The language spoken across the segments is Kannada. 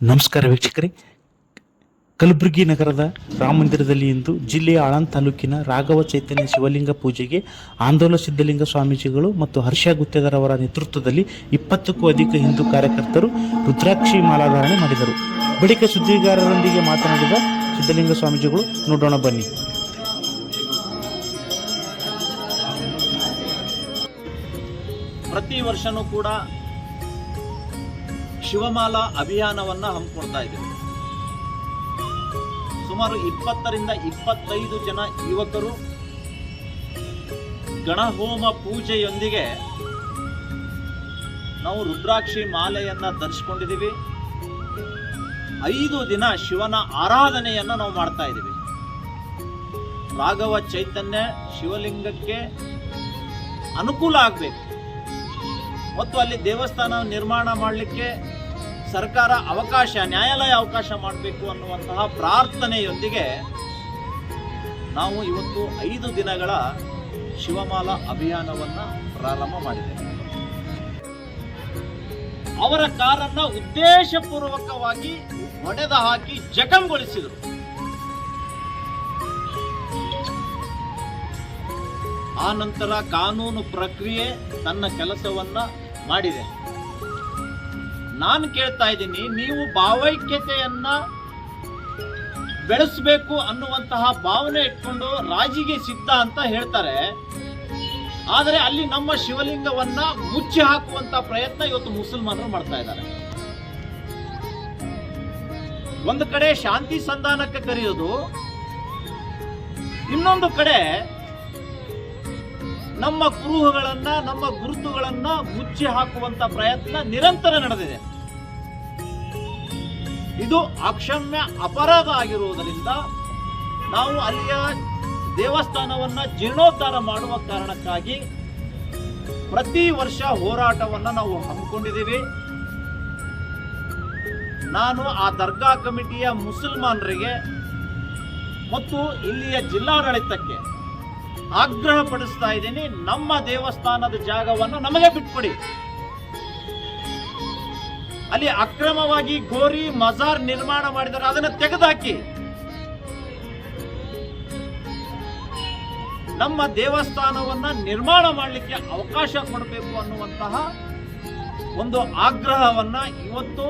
ನಮಸ್ಕಾರ ವೀಕ್ಷಕರೇ. ಕಲಬುರಗಿ ನಗರದ ರಾಮ ಮಂದಿರದಲ್ಲಿ ಇಂದು ಜಿಲ್ಲೆಯ ಆಳಂ ತಾಲೂಕಿನ ರಾಘವ ಚೈತನ್ಯ ಶಿವಲಿಂಗ ಪೂಜೆಗೆ ಆಂದೋಲ ಸಿದ್ಧಲಿಂಗ ಸ್ವಾಮೀಜಿಗಳು ಮತ್ತು ಹರ್ಷ ಗುತ್ತೇದಾರ್ ಅವರ ನೇತೃತ್ವದಲ್ಲಿ ಇಪ್ಪತ್ತಕ್ಕೂ ಅಧಿಕ ಹಿಂದೂ ಕಾರ್ಯಕರ್ತರು ರುದ್ರಾಕ್ಷಿ ಮಾಲಾಧಾರಣೆ ಮಾಡಿದರು. ಬಳಿಕ ಸುದ್ದಿಗಾರರೊಂದಿಗೆ ಮಾತನಾಡಿದ ಸಿದ್ಧಲಿಂಗ ಸ್ವಾಮೀಜಿಗಳು, ನೋಡೋಣ ಬನ್ನಿ. ಪ್ರತಿ ವರ್ಷನೂ ಕೂಡ ಶಿವಮಾಲಾ ಅಭಿಯಾನವನ್ನ ಹಮ್ಮಿಕೊಳ್ತಾ ಇದ್ದೇವೆ ಸುಮಾರು ಇಪ್ಪತ್ತರಿಂದ ಇಪ್ಪತ್ತೈದು ಜನ ಯುವಕರು ಗಣಹೋಮ ಪೂಜೆಯೊಂದಿಗೆ ನಾವು ರುದ್ರಾಕ್ಷಿ ಮಾಲೆಯನ್ನ ಧರಿಸ್ಕೊಂಡಿದ್ದೀವಿ. ಐದು ದಿನ ಶಿವನ ಆರಾಧನೆಯನ್ನ ನಾವು ಮಾಡ್ತಾ ಇದ್ದೀವಿ. ರಾಘವ ಚೈತನ್ಯ ಶಿವಲಿಂಗಕ್ಕೆ ಅನುಕೂಲ ಆಗಬೇಕು. ಮತ್ತು ಅಲ್ಲಿ ದೇವಸ್ಥಾನ ನಿರ್ಮಾಣ ಮಾಡಲಿಕ್ಕೆ ಸರ್ಕಾರ ಅವಕಾಶ, ನ್ಯಾಯಾಲಯ ಅವಕಾಶ ಮಾಡಬೇಕು ಅನ್ನುವಂತಹ ಪ್ರಾರ್ಥನೆಯೊಂದಿಗೆ ನಾವು ಇವತ್ತು ಐದು ದಿನಗಳ ಶಿವಮಾಲಾ ಅಭಿಯಾನವನ್ನು ಪ್ರಾರಂಭ ಮಾಡಿದ್ದೇವೆ. ಅವರ ಕಾರನ್ನು ಉದ್ದೇಶಪೂರ್ವಕವಾಗಿ ಹೊಡೆದ ಹಾಕಿ ಜಖಂಗೊಳಿಸಿದರು. ಆ ನಂತರ ಕಾನೂನು ಪ್ರಕ್ರಿಯೆ ತನ್ನ ಕೆಲಸವನ್ನ ಮಾಡಿದೆ. ನಾನು ಕೇಳ್ತಾ ಇದ್ದೀನಿ, ನೀವು ಭಾವೈಕ್ಯತೆಯನ್ನ ಬೆಳೆಸಬೇಕು ಅನ್ನುವಂತಹ ಭಾವನೆ ಇಟ್ಕೊಂಡು ರಾಜಿಗೆ ಸಿದ್ಧ ಅಂತ ಹೇಳ್ತಾರೆ. ಆದರೆ ಅಲ್ಲಿ ನಮ್ಮ ಶಿವಲಿಂಗವನ್ನ ಮುಚ್ಚಿ ಹಾಕುವಂತ ಪ್ರಯತ್ನ ಇವತ್ತು ಮುಸಲ್ಮಾನರು ಮಾಡ್ತಾ ಇದ್ದಾರೆ. ಒಂದು ಕಡೆ ಶಾಂತಿ ಸಂಧಾನಕ್ಕೆ ಕರೆಯೋದು, ಇನ್ನೊಂದು ಕಡೆ ನಮ್ಮ ಕುರುಹುಗಳನ್ನ, ನಮ್ಮ ಗುರುತುಗಳನ್ನ ಮುಚ್ಚಿ ಹಾಕುವಂತ ಪ್ರಯತ್ನ ನಿರಂತರ ನಡೆದಿದೆ. ಇದು ಅಕ್ಷಮ್ಯ ಅಪರಾಧ ಆಗಿರುವುದರಿಂದ ನಾವು ಅಲ್ಲಿಯ ದೇವಸ್ಥಾನವನ್ನ ಜೀರ್ಣೋದ್ಧಾರ ಮಾಡುವ ಕಾರಣಕ್ಕಾಗಿ ಪ್ರತಿ ವರ್ಷ ಹೋರಾಟವನ್ನ ನಾವು ಹಮ್ಮಿಕೊಂಡಿದ್ದೀವಿ. ನಾನು ಆ ದರ್ಗಾ ಕಮಿಟಿಯ ಮುಸಲ್ಮಾನರಿಗೆ ಮತ್ತು ಇಲ್ಲಿಯ ಜಿಲ್ಲಾಡಳಿತಕ್ಕೆ ಆಗ್ರಹ ಪಡಿಸ್ತಾ ಇದ್ದೀನಿ, ನಮ್ಮ ದೇವಸ್ಥಾನದ ಜಾಗವನ್ನು ನಮಗೆ ಬಿಟ್ಕೊಡಿ ಅಲ್ಲಿ ಅಕ್ರಮವಾಗಿ ಗೋರಿ ಮಜಾರ್ ನಿರ್ಮಾಣ ಮಾಡಿದರೆ ಅದನ್ನು ತೆಗೆದಾಕಿ. ನಮ್ಮ ದೇವಸ್ಥಾನವನ್ನ ನಿರ್ಮಾಣ ಮಾಡಲಿಕ್ಕೆ ಅವಕಾಶ ಕೊಡಬೇಕು ಅನ್ನುವಂತಹ ಒಂದು ಆಗ್ರಹವನ್ನ ಇವತ್ತು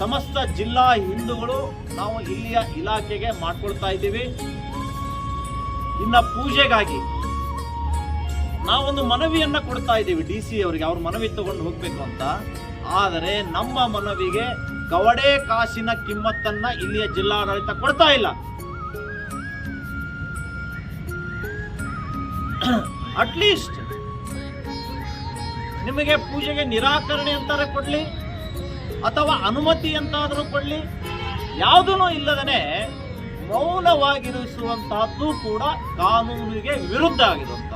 ಸಮಸ್ತ ಜಿಲ್ಲಾ ಹಿಂದೂಗಳು ನಾವು ಇಲ್ಲಿಯ ಇಲಾಖೆಗೆ ಮಾಡ್ಕೊಳ್ತಾ ಇದ್ದೀವಿ. ಇನ್ನ ಪೂಜೆಗಾಗಿ ನಾವೊಂದು ಮನವಿಯನ್ನ ಕೊಡ್ತಾ ಇದ್ದೀವಿ ಡಿ ಸಿ ಅವರಿಗೆ. ಅವ್ರ ಮನವಿ ತಗೊಂಡು ಹೋಗ್ಬೇಕು ಅಂತ. ಆದರೆ ನಮ್ಮ ಮನವಿಗೆ ಕವಡೆ ಕಾಸಿನ ಕಿಮ್ಮತ್ತನ್ನ ಇಲ್ಲಿಯ ಜಿಲ್ಲಾಡಳಿತ ಕೊಡ್ತಾ ಇಲ್ಲ. ಅಟ್ಲೀಸ್ಟ್ ನಿಮಗೆ ಪೂಜೆಗೆ ನಿರಾಕರಣೆ ಅಂತಾರೆ ಕೊಡ್ಲಿ, ಅಥವಾ ಅನುಮತಿ ಅಂತಾದರೂ ಕೊಡ್ಲಿ ಯಾವುದೂ ಇಲ್ಲದನೆ ಮೌನವಾಗಿರಿಸುವಂತಹದ್ದು ಕೂಡ ಕಾನೂನಿಗೆ ವಿರುದ್ಧ ಆಗಿರುವಂತ